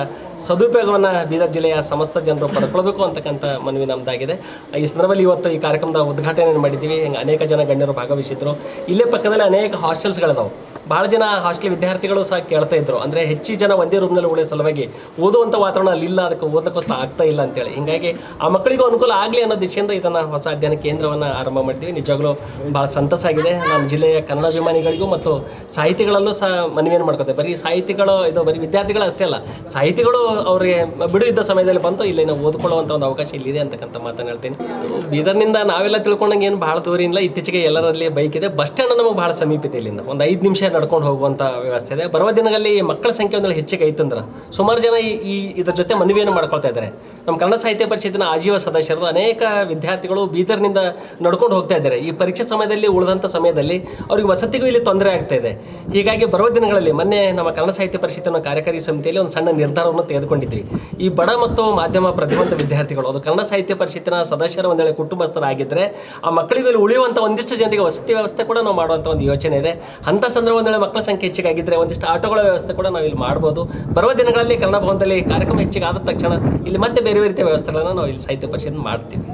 ಸದುಪಯೋಗವನ್ನು ಬೀದರ್ ಜಿಲ್ಲೆಯ ಸಮಸ್ತ ಜನರು ಪಡ್ಕೊಳ್ಬೇಕು ಅಂತಕ್ಕಂಥ ಮನವಿ ನಮ್ಮದಾಗಿದೆ ಈ ಸಂದರ್ಭದಲ್ಲಿ ಇವತ್ತು ಈ ಕಾರ್ಯಕ್ರಮದ ಉದ್ಘಾಟನೆ ಮಾಡಿದ್ದೀವಿ. ಅನೇಕ ಜನ ಗಣ್ಯರು ಭಾಗವಹಿಸಿದ್ರು. ಇಲ್ಲೇ ಪಕ್ಕದಲ್ಲಿ ಅನೇಕ ಹಾಸ್ಟೆಲ್ಸ್ಗಳಿದಾವೆ. ಭಾಳ ಜನ ಹಾಸ್ಟೆಲ್ ವಿದ್ಯಾರ್ಥಿಗಳು ಸಹ ಕೇಳ್ತಾ ಇದ್ರು. ಅಂದರೆ ಹೆಚ್ಚು ಜನ ಒಂದೇ ರೂಮ್ನಲ್ಲಿ ಉಳಿಯೋ ಸಲುವಾಗಿ ಓದುವಂಥ ವಾತಾವರಣ ಅಲ್ಲಿಲ್ಲ, ಅದಕ್ಕೆ ಓದಕ್ಕೋಸ್ಕರ ಆಗ್ತಾ ಇಲ್ಲ ಅಂತೇಳಿ. ಹಿಂಗಾಗಿ ಆ ಮಕ್ಕಳಿಗೂ ಅನುಕೂಲ ಆಗಲಿ ಅನ್ನೋ ದಿಶೆಯಿಂದ ಇದನ್ನು ಹೊಸ ಅಧ್ಯಯನ ಕೇಂದ್ರವನ್ನು ಆರಂಭ ಮಾಡ್ತೀವಿ ನಿಜವಾಗ್ಲೂ ಭಾಳ ಸಂತಸ ಆಗಿದೆ. ನಮ್ಮ ಜಿಲ್ಲೆಯ ಕನ್ನಡಾಭಿಮಾನಿಗಳಿಗೂ ಮತ್ತು ಸಾಹಿತಿಗಳಲ್ಲೂ ಸಹ ಮನವಿಯನ್ನು ಮಾಡ್ಕೋತೇವೆ ಬರೀ ಸಾಹಿತಿಗಳು, ಇದು ಬರೀ ವಿದ್ಯಾರ್ಥಿಗಳು ಅಷ್ಟೇ ಅಲ್ಲ, ಸಾಹಿತಿಗಳು ಅವರಿಗೆ ಬಿಡು ಇದ್ದ ಸಮಯದಲ್ಲಿ ಬಂತು ಇಲ್ಲಿನ ಓದ್ಕೊಳ್ಳುವಂಥ ಒಂದು ಅವಕಾಶ ಇಲ್ಲಿದೆ ಅಂತಕ್ಕಂಥ ಮಾತನ್ನು ಹೇಳ್ತೀನಿ. ಇದರಿಂದ ನಾವೆಲ್ಲ ತಿಳ್ಕೊಂಡಂಗೆ ಏನು ಭಾಳ ದೂರ ಇಲ್ಲ ಇತ್ತೀಚೆಗೆ ಎಲ್ಲರಲ್ಲಿ ಬೈಕ್ ಇದೆ. ಬಸ್ ಸ್ಟ್ಯಾಂಡ್ ನಮಗೆ ಭಾಳ ಸಮೀಪ ಇದೆ ಇಲ್ಲಿಂದ. ಒಂದು ಐದು ನಿಮಿಷ ನಡ್ಕೊಂಡು ಹೋಗುವಂಥ ವ್ಯವಸ್ಥೆ ಇದೆ. ಬರುವ ದಿನಗಳಲ್ಲಿ ಮಕ್ಕಳ ಸಂಖ್ಯೆ ಒಂದು ಹೆಚ್ಚಿಗೆ ಐತಂದ್ರೆ ಸುಮಾರು ಜನ ಈ ಇದರ ಜೊತೆ ಮನವಿಯನ್ನು ಮಾಡ್ಕೊಳ್ತಾ ಇದ್ದಾರೆ. ನಮ್ಮ ಕನ್ನಡ ಸಾಹಿತ್ಯ ಪರಿಷತ್ತಿನ ಆಜೀವ ಸದಸ್ಯರು ಅನೇಕ ವಿದ್ಯಾರ್ಥಿಗಳು ಬೀದರ್ನಿಂದ ನಡ್ಕೊಂಡು ಹೋಗ್ತಾ ಇದ್ದಾರೆ. ಈ ಪರೀಕ್ಷೆ ಸಮಯದಲ್ಲಿ ಉಳಿದಂಥ ಸಮಯದಲ್ಲಿ ಅವ್ರಿಗೆ ವಸತಿಗೂ ಇಲ್ಲಿ ತೊಂದರೆ ಆಗ್ತಾ ಇದೆ. ಹೀಗಾಗಿ ಬರುವ ದಿನಗಳಲ್ಲಿ ಮೊನ್ನೆ ನಮ್ಮ ಕನ್ನಡ ಸಾಹಿತ್ಯ ಪರಿಷತ್ತಿನ ಕಾರ್ಯಕಾರಿ ಸಮಿತಿಯಲ್ಲಿ ಒಂದು ಸಣ್ಣ ನಿರ್ಧಾರವನ್ನು ತೆಗೆದುಕೊಂಡಿದ್ವಿ. ಈ ಬಡ ಮತ್ತು ಮಾಧ್ಯಮ ಪ್ರತಿಭಂತ ವಿದ್ಯಾರ್ಥಿಗಳು, ಅದು ಕನ್ನಡ ಸಾಹಿತ್ಯ ಪರಿಷತ್ತಿನ ಸದಸ್ಯರ ಒಂದೇಳೆ ಕುಟುಂಬಸ್ಥರಾಗಿದ್ದರೆ ಆ ಮಕ್ಕಳಿಗೆ ಉಳಿಯುವಂಥ ಒಂದಿಷ್ಟು ಜನರಿಗೆ ವಸತಿ ವ್ಯವಸ್ಥೆ ಕೂಡ ನಾವು ಮಾಡುವಂಥ ಒಂದು ಯೋಚನೆ ಇದೆ. ಅಂಥ ಸಂದರ್ಭ ಒಂದೇಳೆ ಮಕ್ಕಳ ಸಂಖ್ಯೆ ಹೆಚ್ಚಿಗಾಗಿದ್ದರೆ ಒಂದಿಷ್ಟು ಆಟೋಗಳ ವ್ಯವಸ್ಥೆ ಕೂಡ ನಾವು ಇಲ್ಲಿ ಮಾಡ್ಬೋದು. ಬರುವ ದಿನಗಳಲ್ಲಿ ಕನ್ನಡ ಭವನದಲ್ಲಿ ಕಾರ್ಯಕ್ರಮ ಹೆಚ್ಚಿಗೆ ಆದ ತಕ್ಷಣ ಇಲ್ಲಿ ಮತ್ತೆ ಬೇರೆ ಬೇರೆ ರೀತಿಯ ವ್ಯವಸ್ಥೆಗಳನ್ನು ನಾವು ಇಲ್ಲಿ ಸಾಹಿತ್ಯ ಪರಿಷತ್ ಮಾಡ್ತೀವಿ.